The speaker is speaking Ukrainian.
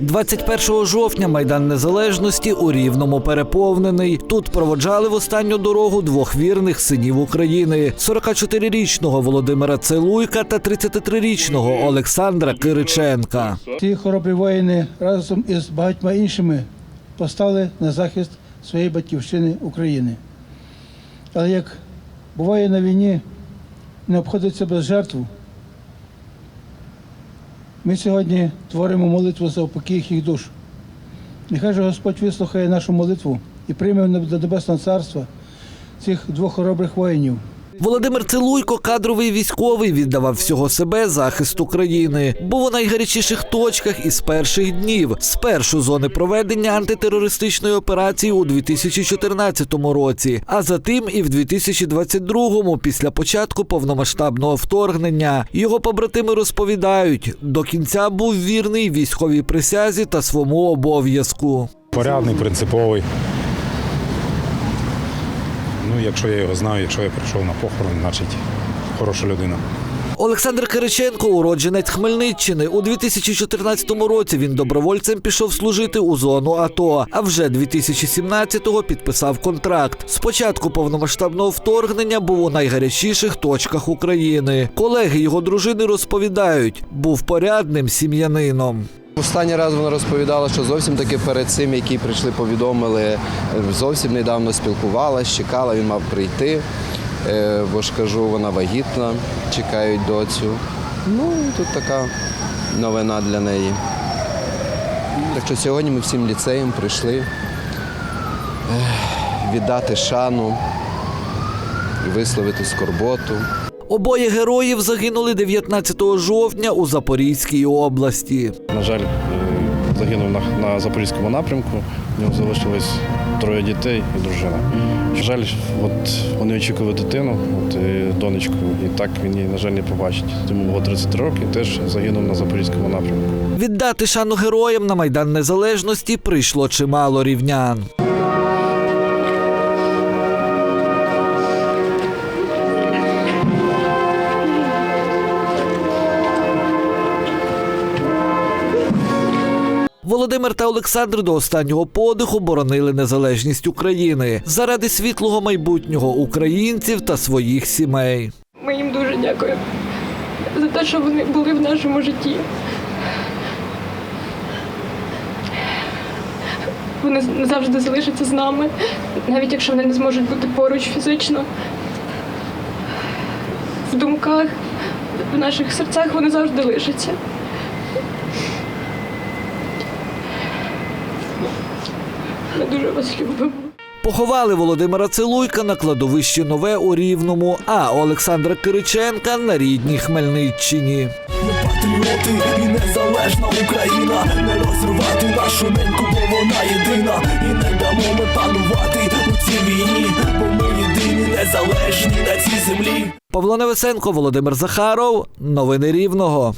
21 жовтня майдан незалежності у Рівному переповнений. Тут проводжали в останню дорогу двох вірних синів України: 44-річного Володимира Целуйка та 33-річного Олександра Кириченка. Ці хоробрі воїни разом із багатьма іншими постали на захист своєї батьківщини України. Але як буває на війні, не обходиться без жертв. Ми сьогодні творимо молитву за упокій їх душ. Нехай же Господь вислухає нашу молитву і прийме до Небесного Царства цих двох хоробрих воїнів. Володимир Целуйко, кадровий військовий, віддавав всього себе захисту країни. Був у найгарячіших точках із перших днів, спершу зони проведення антитерористичної операції у 2014 році, а затим і в 2022 після початку повномасштабного вторгнення. Його побратими розповідають, до кінця був вірний військовій присязі та своєму обов'язку. Порядний, принциповий. Ну, якщо я його знаю, якщо я прийшов на похорон, значить хороша людина. Олександр Кириченко, уродженець Хмельниччини. У 2014 році він добровольцем пішов служити у зону АТО. А вже 2017-го підписав контракт. Спочатку повномасштабного вторгнення був у найгарячіших точках України. Колеги його дружини розповідають, був порядним сім'янином. Останній раз вона розповідала, що зовсім таки перед цим, які прийшли, повідомили, е, зовсім недавно спілкувалась, чекала, він мав прийти. Е, Бо ж кажу, вона вагітна, чекають доцю. Ну, тут така новина для неї. Так що сьогодні ми всім ліцеєм прийшли віддати шану, висловити скорботу. Обоє героїв загинули 19 жовтня у Запорізькій області. На жаль, е, загинув на, на запорізькому напрямку. У нього залишилось троє дітей і дружина. Жаль, от вони очікували дитину, от, е, донечку, і так він її, на жаль, не побачить. Йому було 33 роки, теж загинув на запорізькому напрямку. Віддати шану героям на майдан незалежності прийшло чимало рівнян. Володимир та Олександр до останнього подиху боронили незалежність України заради світлого майбутнього українців та своїх сімей. Ми їм дуже дякуємо за те, що вони були в нашому житті. Вони завжди залишаться з нами, навіть якщо вони не зможуть бути поруч фізично. В думках, в наших серцях вони завжди лишаться. Ми дуже вас любимо. Поховали Володимира Целуйка на кладовищі Нове у Рівному, а Олександра Кириченка на рідній Хмельниччині. Ми патріоти і незалежна Україна, не розривати нашу неньку, бо вона єдина. І не дамо ми панувати у цій війні, бо ми єдині незалежні на цій землі. Павло Невесенко, Володимир Захаров. Новини Рівного.